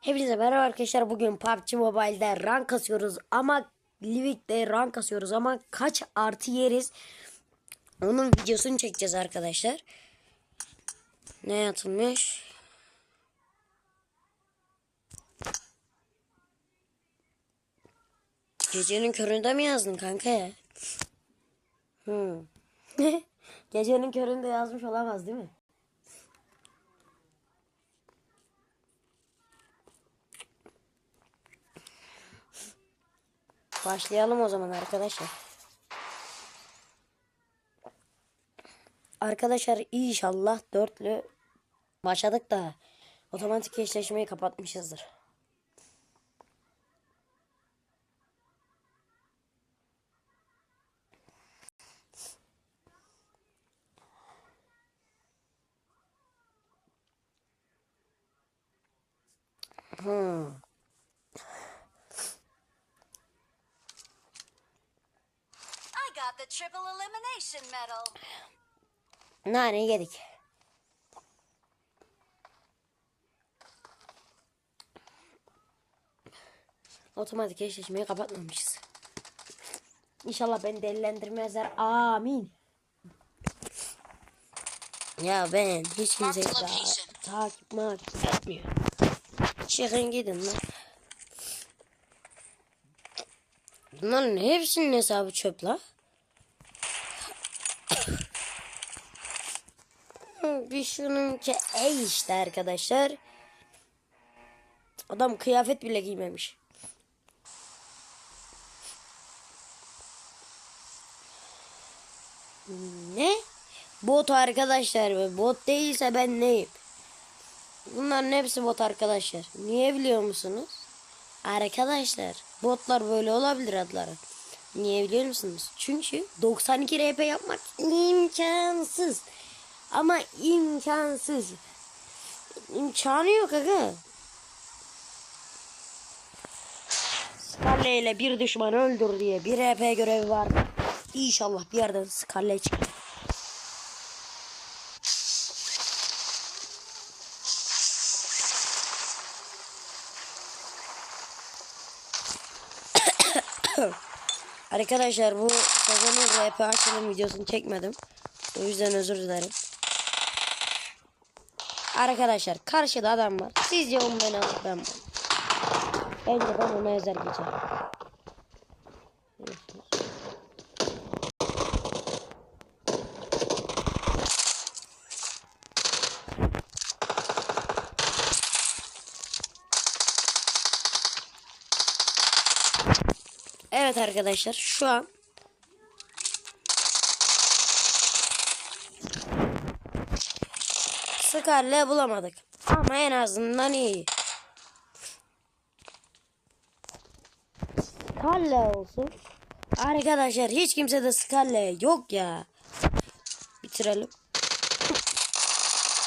Hepinize merhaba arkadaşlar. Bugün PUBG Mobile'de rank kasıyoruz ama Livik'te rank kasıyoruz ama kaç artı yeriz? Onun videosunu çekeceğiz arkadaşlar. Ne yapılmış? Gecenin köründe mi yazdın kanka ya? Hmm. Gecenin köründe yazmış olamaz değil mi? Başlayalım o zaman arkadaşlar. Arkadaşlar inşallah dörtlü başladık da otomatik eşleşmeyi kapatmışızdır. Hmm. The triple elimination medal. Nane yedik. Otomatik eşleşmeyi kapatmamışız. İnşallah beni delilendirmezler. Amin. Ya ben hiç kimseyi daha takip makip etmiyor. Çıkın gidin lan. Bunların hepsinin hesabı çöp la. Bir şununki ey işte arkadaşlar. Adam kıyafet bile giymemiş. Ne? Bot arkadaşlar. Bot değilse ben neyim? Bunların hepsi bot arkadaşlar. Niye biliyor musunuz? Arkadaşlar botlar böyle olabilir adları. Niye biliyor musunuz? Çünkü 92 RP yapmak imkansız. Ama imkansız. İmkanı yok aga. Scarlet ile bir düşman öldür diye bir RP görevi var. İnşallah bir yerden Scarlet çıkar. Arkadaşlar bu sezonun RP açılım videosunu çekmedim. O yüzden özür dilerim. Arkadaşlar karşıda adam var. Sizce onu ben alır ben mi? Bence ben ona ezer geçerim. Evet arkadaşlar şu an Scarlet bulamadık. Ama en azından iyi. Scarlet olsun. Arkadaşlar hiç kimse de Scarlet yok ya. Bitirelim.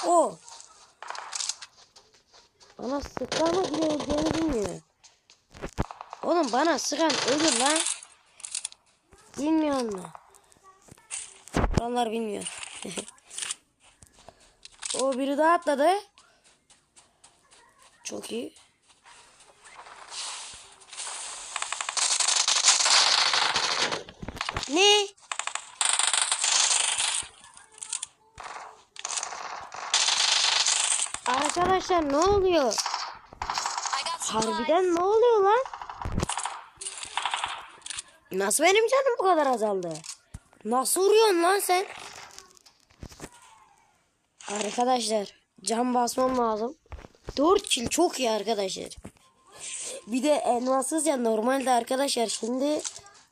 O. Bana sıkama bile öleceğini bilmiyor. Oğlum bana sıkan ölür lan. Bilmiyor mu? Onlar bilmiyor. o biri daha atladı. Çok iyi. Ne? Arkadaşlar ne oluyor? Harbiden ne oluyor lan? Nasıl benim canım bu kadar azaldı? Nasıl vuruyorsun lan sen? Arkadaşlar can basmam lazım. 4 kill çok iyi arkadaşlar. Bir de elmassız ya normalde arkadaşlar şimdi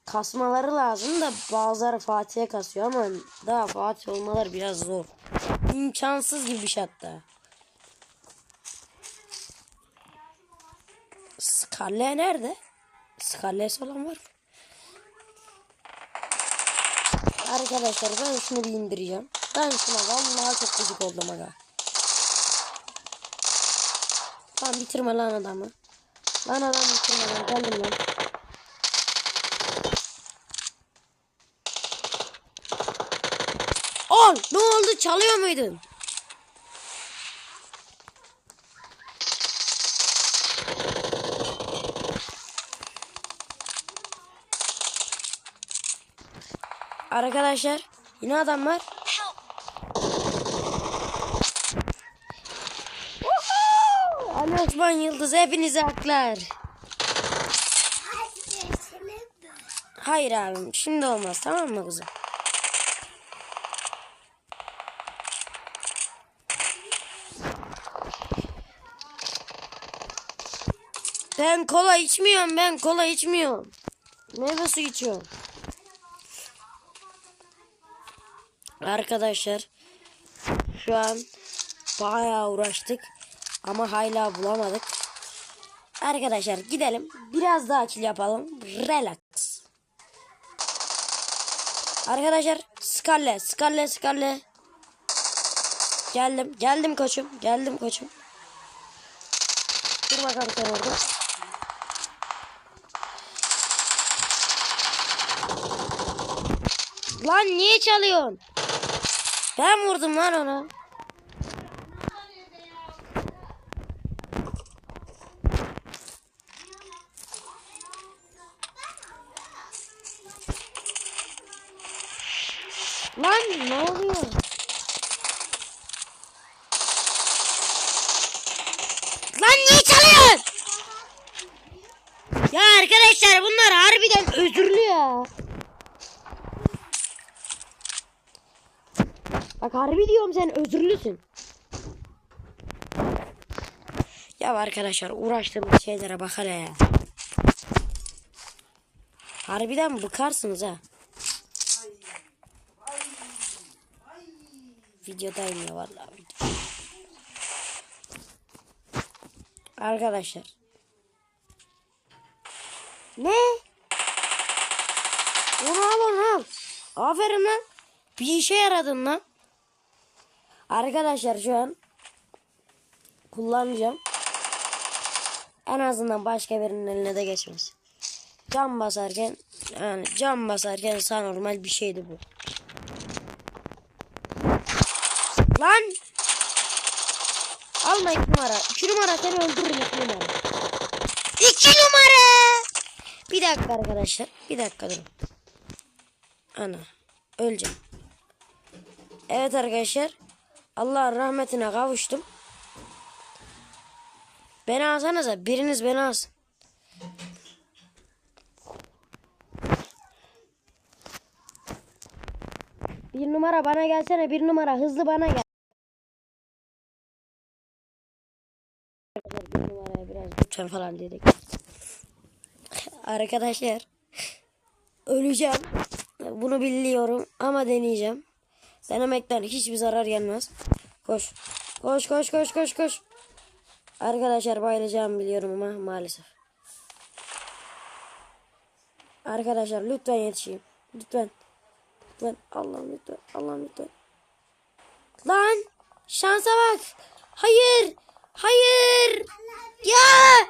kasmaları lazım da bazıları Fatih'e kasıyor ama daha Fatih olmaları biraz zor. İmkansız gibi bir şey hatta. Scarlet nerede? Scarlet olan var? Arkadaşlar ben şunu bir indireceğim. Ben şuna vallahi çok gıcık oldum aga. Lan bitirme lan adamı. Lan adam bitirme lan. Geldim lan. Ol ne oldu çalıyor muydun? Arkadaşlar yine adam var. Osman Yıldız hepinizi haklar. Hayır abim şimdi olmaz tamam mı kızım? Ben kola içmiyorum ben kola içmiyorum. Meyve suyu içiyorum. Arkadaşlar şu an bayağı uğraştık ama hala bulamadık. Arkadaşlar gidelim biraz daha kill yapalım. Relax. Arkadaşlar Scarlet, Scarlet, Scarlet. Geldim, geldim koçum, geldim koçum. Dur bakalım sen orada. Lan niye çalıyorsun? Ben vurdum lan onu. Lan ne oluyor? Lan niye çalıyorsun? Ya arkadaşlar bunlar harbiden özürlü ya. Bak harbi diyorum sen özürlüsün. Ya arkadaşlar uğraştığımız şeylere bak hele ya. Harbiden bıkarsınız ha. Videodayım ya vallahi. Arkadaşlar. Ne? Onu al. Aferin lan. Bir işe yaradın lan. Arkadaşlar şu an kullanacağım. En azından başka birinin eline de geçmez. Cam basarken yani cam basarken sağ normal bir şeydi bu. Lan! Alma iki numara. İki numara seni öldürürüm iki numara. İki numara! Bir dakika arkadaşlar. Bir dakika durun. Ana. Öleceğim. Evet arkadaşlar. Allah'ın rahmetine kavuştum. Beni alsanıza. Biriniz beni alsın. Bir numara bana gelsene. Bir numara hızlı bana gel. Lütfen falan dedik. Arkadaşlar. Öleceğim. Bunu biliyorum ama deneyeceğim. Denemekten hiçbir zarar gelmez. Koş. Koş koş koş koş koş. Arkadaşlar bayılacağımı biliyorum ama maalesef. Arkadaşlar lütfen yetişeyim. Lütfen. Lütfen. Allah'ım lütfen. Allah'ım lütfen. Lan. Şansa bak. Hayır. Hayır. Ya.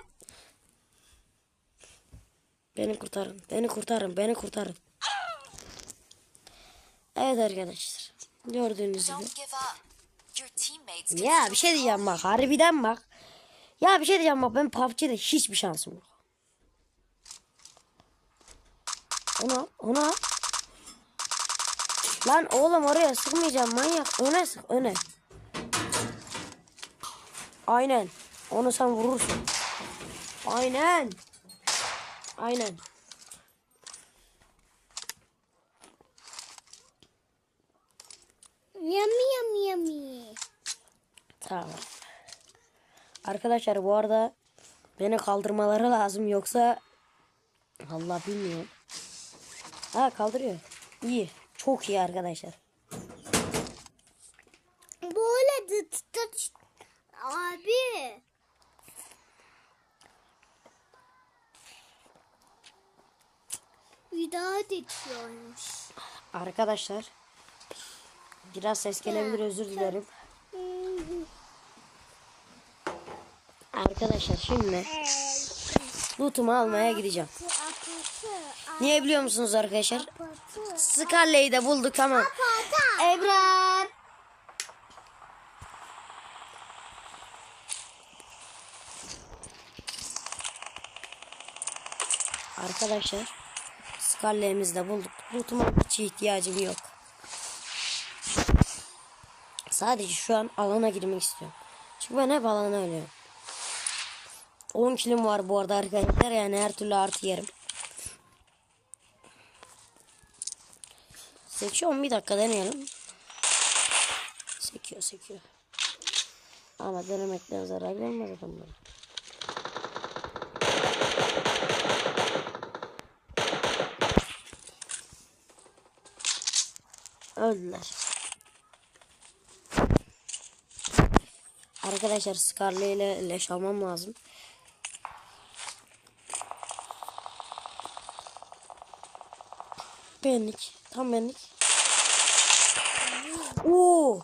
Beni kurtarın. Beni kurtarın. Beni kurtarın. Evet arkadaşlar. Gördüğünüz gibi. Ya bir şey diyeceğim bak. Harbiden bak. Ya bir şey diyeceğim bak. Ben PUBG'de hiçbir şansım yok. Onu al. Lan oğlum oraya sıkmayacağım manyak. Öne sık. Öne. Aynen. Onu sen vurursun. Aynen. Aynen. Yummy yummy yummy. Tamam. Arkadaşlar bu arada beni kaldırmaları lazım yoksa Allah bilmiyorum. Ha kaldırıyor. İyi. Çok iyi arkadaşlar. Böyle dıt dıt. Abi. Bir daha dikiyormuş. Arkadaşlar biraz ses gelebilir özür dilerim. Arkadaşlar şimdi lootumu almaya gideceğim. Niye biliyor musunuz arkadaşlar? Scarlet'i de bulduk tamam. Ebrar. Arkadaşlar Scarlet'imizi de bulduk. Loot'uma hiç ihtiyacım yok. Sadece şu an alana girmek istiyorum. Çünkü ben hep alana ölüyorum. 10 kilim var bu arada arkadaşlar. Yani her türlü artı yerim. Sekiyor? Bir dakika deneyelim. Sekiyor sekiyor. Ama denemekten zarar gelmez adamlara. Öldüler. Arkadaşlar Scarlet ile leş almam lazım. Benlik. Tam benlik. Oo.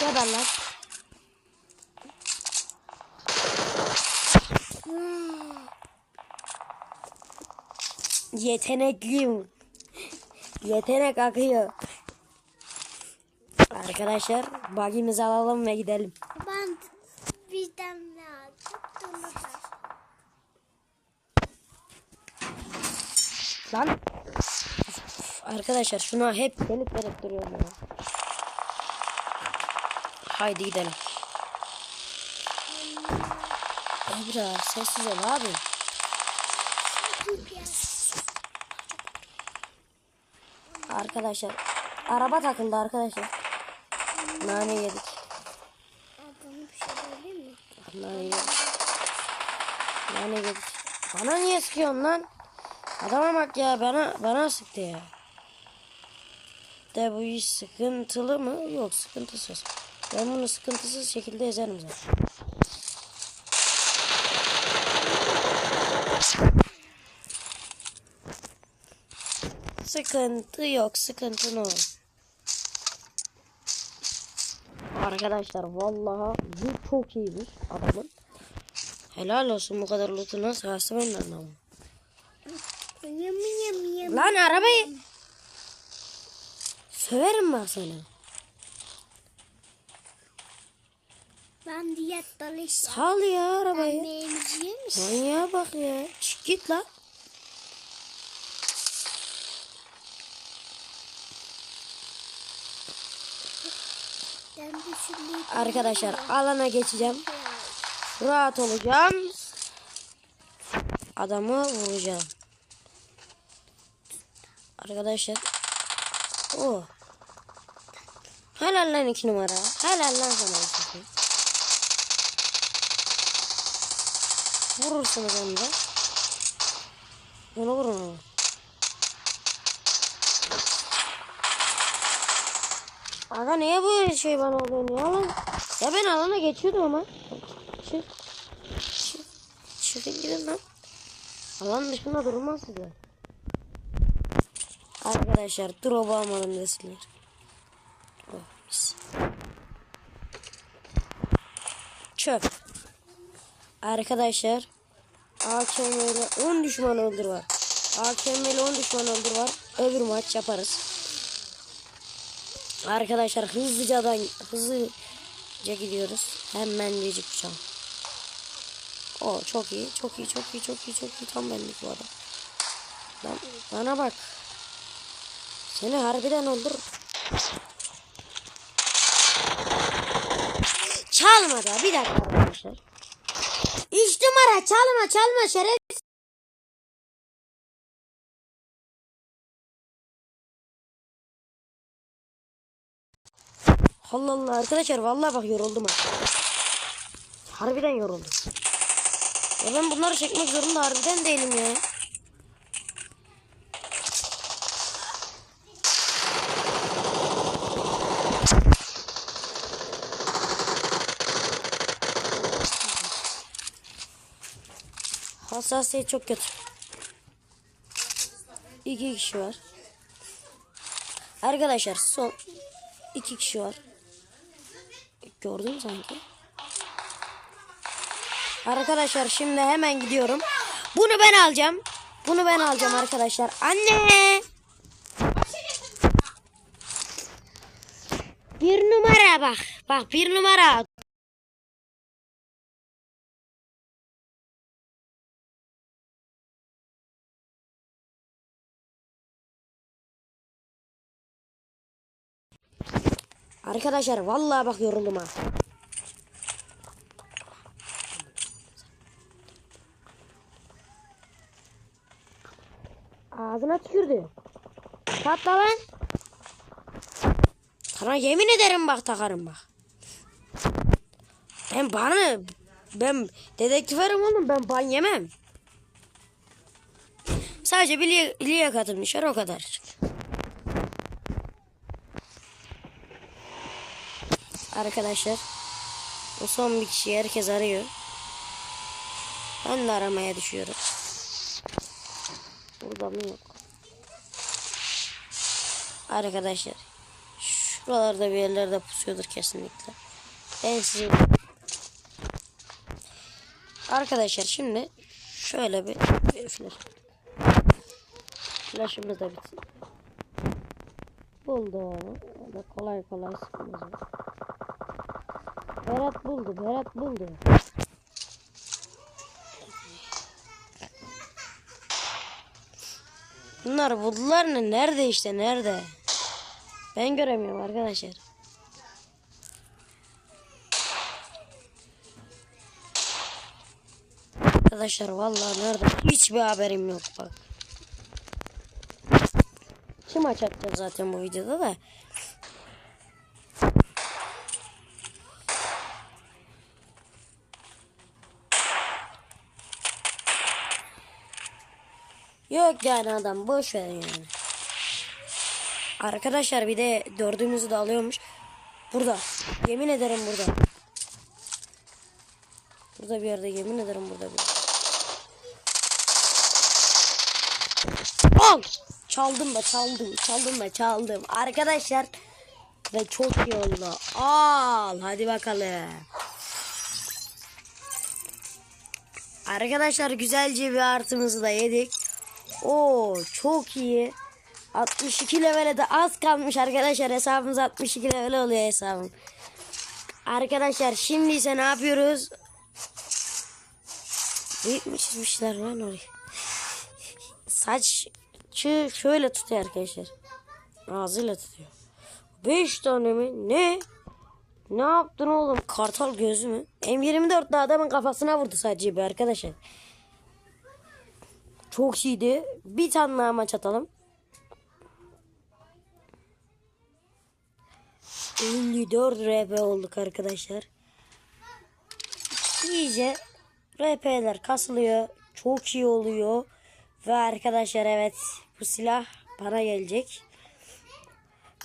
Geber lan. Yetenekliyim. Yetenek akıyor. Arkadaşlar bagimizi alalım ve gidelim. Ben bizden lazım. Lan. Arkadaşlar şuna hep gelip gelip duruyorum ya. Haydi gidelim. Ebrar sessiz ol abi. Arkadaşlar araba takıldı arkadaşlar. Nane yedik. Adamı bir şey mi? Nane yedik. Nane yedik. Bana niye sıkıyorsun lan? Adama bak ya bana bana sıktı ya. De bu iş sıkıntılı mı? Yok sıkıntısız. Ben bunu sıkıntısız şekilde ezerim zaten. Sıkıntı yok, sıkıntı ne olur. Arkadaşlar vallahi bu çok iyiymiş adamın. Helal olsun bu kadar ben de anlamam. Yum yum yum. Lan arabayı. Söverim bak seni. Ben diyet dalış. Sal ya Ben arabayı. Manyağa bak ya. Çık git lan. Ben de şimdi Arkadaşlar alana geçeceğim. Rahat olacağım. Adamı vuracağım. Arkadaşlar. O. Helal lan iki numara. Helal lan sana iki. Vurursunuz onu da. Onu vurun onu. Aga niye böyle şey bana oluyor ya lan? Ya ben alana geçiyordum ama. Çık. Çık. Çıkın gidin lan. Alan dışında durmaz size. Arkadaşlar drop almadım desinler. Oh mis. Çöp. Arkadaşlar AKM ile 10 düşman öldür var. AKM ile 10 düşman öldür var. Öbür maç yaparız. Arkadaşlar hızlıcadan hızlıca gidiyoruz. Hemen gecik uçalım. O çok iyi, çok iyi, çok iyi, çok iyi, çok iyi. Tam benlik bu adam. Lan, bana bak. Seni harbiden öldür. Çalma da bir dakika arkadaşlar. Üç numara çalma çalma şeref. Allah Allah arkadaşlar vallahi bak yoruldum ha. Harbiden yoruldum. Ya ben bunları çekmek zorunda harbiden değilim ya. Hassasiyet çok kötü. İki kişi var. Arkadaşlar son iki kişi var. Gördüm sanki. Arkadaşlar şimdi hemen gidiyorum. Bunu ben alacağım. Bunu ben alacağım arkadaşlar. Anne! Bir numara bak. Bak bir numara. Arkadaşlar vallahi bak yoruldum ha. Ağzına tükürdü. Patla lan. Sana yemin ederim bak takarım bak. Ben bana ben dedektiferim oğlum ben ban yemem. Sadece bir liye katılmışlar o kadar. Arkadaşlar o son bir kişi herkes arıyor. Ben de aramaya düşüyorum. Burada mı yok? Arkadaşlar şuralarda bir yerlerde pusuyordur kesinlikle. Ben size Arkadaşlar şimdi şöyle bir, bir flash. Flash'ımız da bitsin. Buldu. Öyle kolay kolay sıkmaz. Berat buldu. Berat buldu. Bunlar buldular ne? Nerede işte? Nerede? Ben göremiyorum arkadaşlar. Arkadaşlar vallahi nerede? Hiçbir haberim yok bak. Kim atacağız zaten bu videoda da. Yok yani adam boş verin yani. Arkadaşlar bir de dördümüzü de alıyormuş. Burada. Yemin ederim burada. Burada bir yerde yemin ederim burada bir. Al! Çaldım da çaldım. Çaldım da çaldım. Arkadaşlar ve çok iyi oldu. Al hadi bakalım. Arkadaşlar güzelce bir artımızı da yedik. Oo çok iyi. 62 levele de az kalmış arkadaşlar. Hesabımız 62 level oluyor hesabım. Arkadaşlar şimdi ise ne yapıyoruz? Büyük mü çizmişler lan orayı? Saçı şöyle tutuyor arkadaşlar. Ağzıyla tutuyor. 5 tane mi? Ne? Ne yaptın oğlum? Kartal gözü mü? M24'de adamın kafasına vurdu sadece bir arkadaşlar. Çok iyiydi. Bir tane daha maç atalım. 54 RP olduk arkadaşlar. İyice RP'ler kasılıyor. Çok iyi oluyor. Ve arkadaşlar evet bu silah bana gelecek.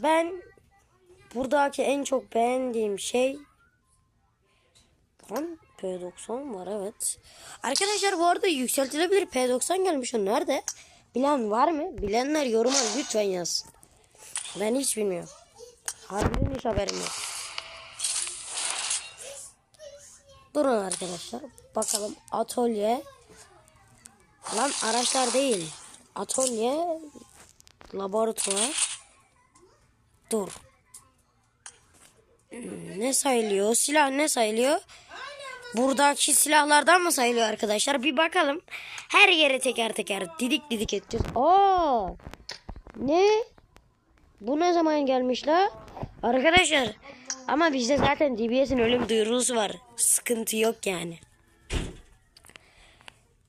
Ben buradaki en çok beğendiğim şey Lan P90 var evet. Arkadaşlar bu arada yükseltilebilir P90 gelmiş o nerede? Bilen var mı? Bilenler yoruma lütfen yazsın. Ben hiç bilmiyorum. Harbiden hiç haberim yok. Durun arkadaşlar. Bakalım atölye. Lan araçlar değil. Atölye. Laboratuvar. Dur. Hmm, Ne sayılıyor? Silah ne sayılıyor? Buradaki silahlardan mı sayılıyor arkadaşlar? Bir bakalım. Her yere teker teker didik didik edeceğiz. Aa! Ne? Bu ne zaman gelmiş la? Arkadaşlar ama bizde zaten DBS'in öyle bir duyurusu var. Sıkıntı yok yani.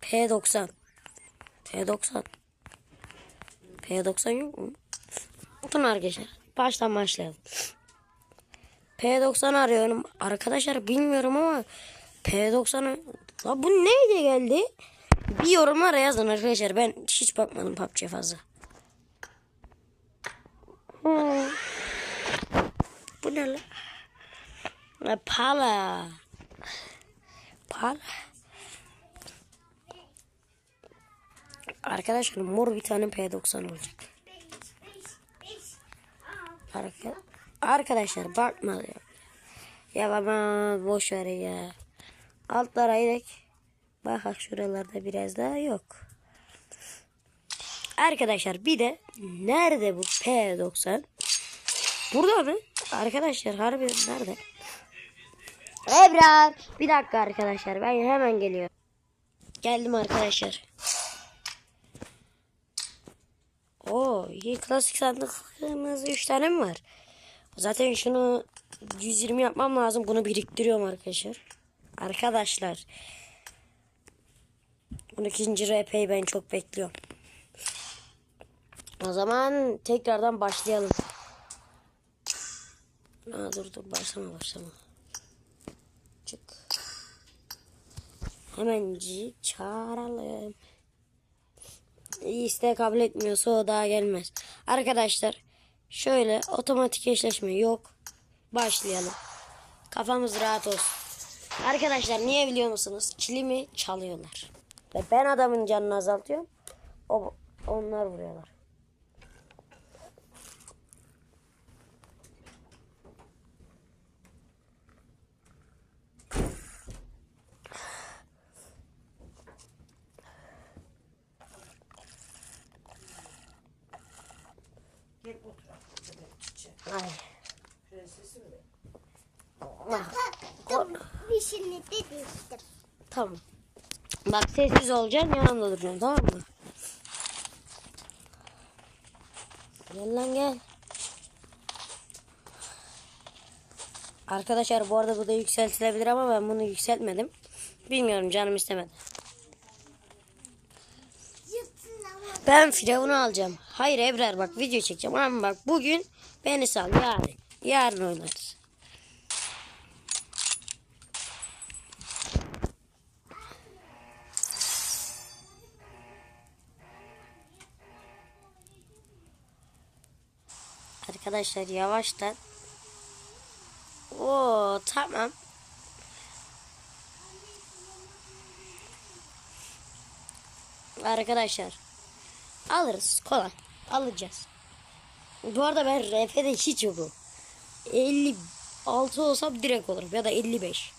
P90 P90 P90 yok mu? Bakın arkadaşlar baştan başlayalım. P90 arıyorum. Arkadaşlar bilmiyorum ama P90'ı La bu neydi geldi? Bir yorumlara yazın arkadaşlar. Ben hiç bakmadım PUBG'ye fazla. Hmm. Bu ne la? La Pala. Pala. Arkadaşlar mor bir tane P90 olacak. Arka, arkadaşlar bakma ya. Ya baba boş ver ya. Altlara inek. Bak şuralarda biraz daha yok. Arkadaşlar bir de nerede bu P90? Burada mı? Arkadaşlar harbi nerede? Ebrar. Bir dakika arkadaşlar ben hemen geliyorum. Geldim arkadaşlar. Oo iyi klasik sandıklarımız 3 tane mi var? Zaten şunu 120 yapmam lazım. Bunu biriktiriyorum arkadaşlar. Arkadaşlar. Bunu ikinci RP'yi ben çok bekliyorum. O zaman tekrardan başlayalım. Aa, dur dur başlama başlama. Çık. Hemenci çağıralım. İsteği kabul etmiyorsa o daha gelmez. Arkadaşlar şöyle otomatik eşleşme yok. Başlayalım. Kafamız rahat olsun. Arkadaşlar niye biliyor musunuz? Kilimi çalıyorlar. Ve ben adamın canını azaltıyorum. O, onlar vuruyorlar. Ay. Bir şimdi de düştüm. Tamam. Bak sessiz olacaksın yanımda duracaksın tamam mı? Gel lan gel. Arkadaşlar bu arada bu da yükseltilebilir ama ben bunu yükseltmedim. Bilmiyorum canım istemedi. Ben Firavun'u alacağım. Hayır Ebrar bak video çekeceğim ama bak bugün beni sal yarın. Yarın oynarız. Arkadaşlar yavaştan. Oo tamam. Arkadaşlar Alırız kolay. Alacağız. Bu arada ben RF'de hiç yokum. 56 olsam direkt olurum ya da 55.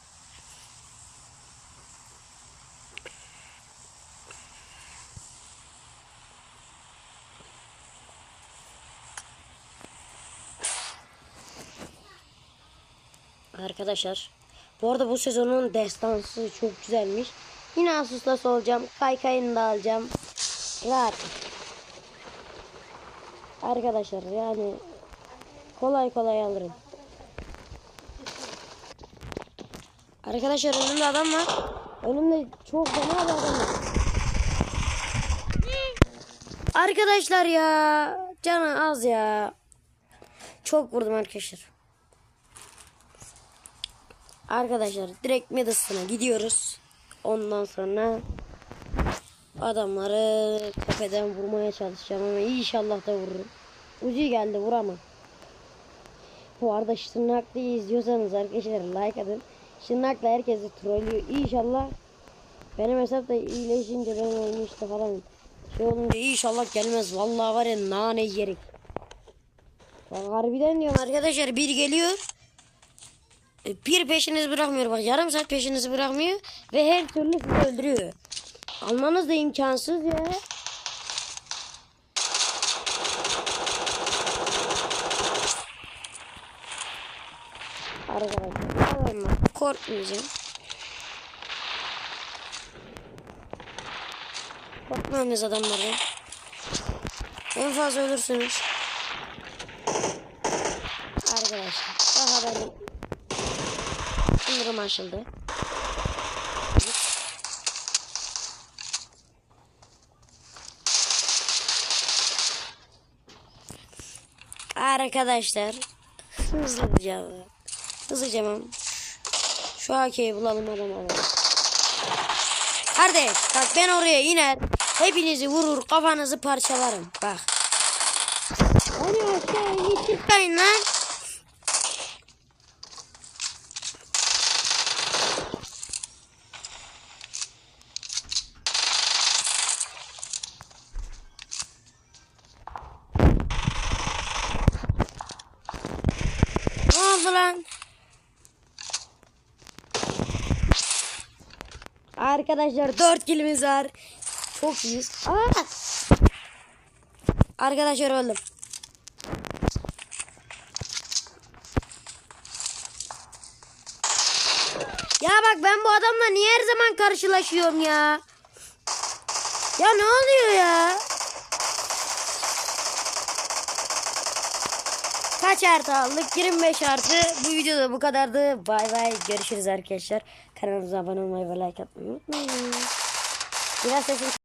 Arkadaşlar bu arada bu sezonun destansı çok güzelmiş. Yine Asus'la olacağım. Kaykayını da alacağım. Rahat. Arkadaşlar yani kolay kolay alırım. Arkadaşlar önümde adam var. Önümde çok fena bir adam var. Arkadaşlar ya canı az ya. Çok vurdum arkadaşlar. Arkadaşlar direkt Madison'a gidiyoruz. Ondan sonra adamları tepeden vurmaya çalışacağım ama inşallah da vururum. Ucu geldi vuramam. Bu arada Şırnaklı'yı izliyorsanız arkadaşlar like atın. Şırnaklı herkesi trollüyor. İnşallah benim hesap da iyileşince ben işte falan şey olunca inşallah gelmez. Vallahi var ya nane yerik. Harbiden diyorum arkadaşlar bir geliyor. E, Bir peşinizi bırakmıyor bak yarım saat peşinizi bırakmıyor ve her türlü sizi öldürüyor. Almanız da imkansız ya. Arkadaşlar bak korkmayacağım. Korkmayınız adamlardan. En fazla ölürsünüz. Arkadaşlar daha benim sınırım aşıldı. Arkadaşlar hızlıca hızlıca ben şu AK'yi bulalım adam alalım. Kardeş bak ben oraya iner hepinizi vurur kafanızı parçalarım bak. Aşağıya hiç çıkmayın lan. arkadaşlar 4 kilimiz var. Çok iyiyiz. Aa! Arkadaşlar öldüm. Ya bak ben bu adamla niye her zaman karşılaşıyorum ya? Ya ne oluyor ya? Kaç artı aldık? 25 artı. Bu videoda bu kadardı. Bay bay. Görüşürüz arkadaşlar. Kanalımıza abone olmayı ve like atmayı unutmayın. Biraz sesim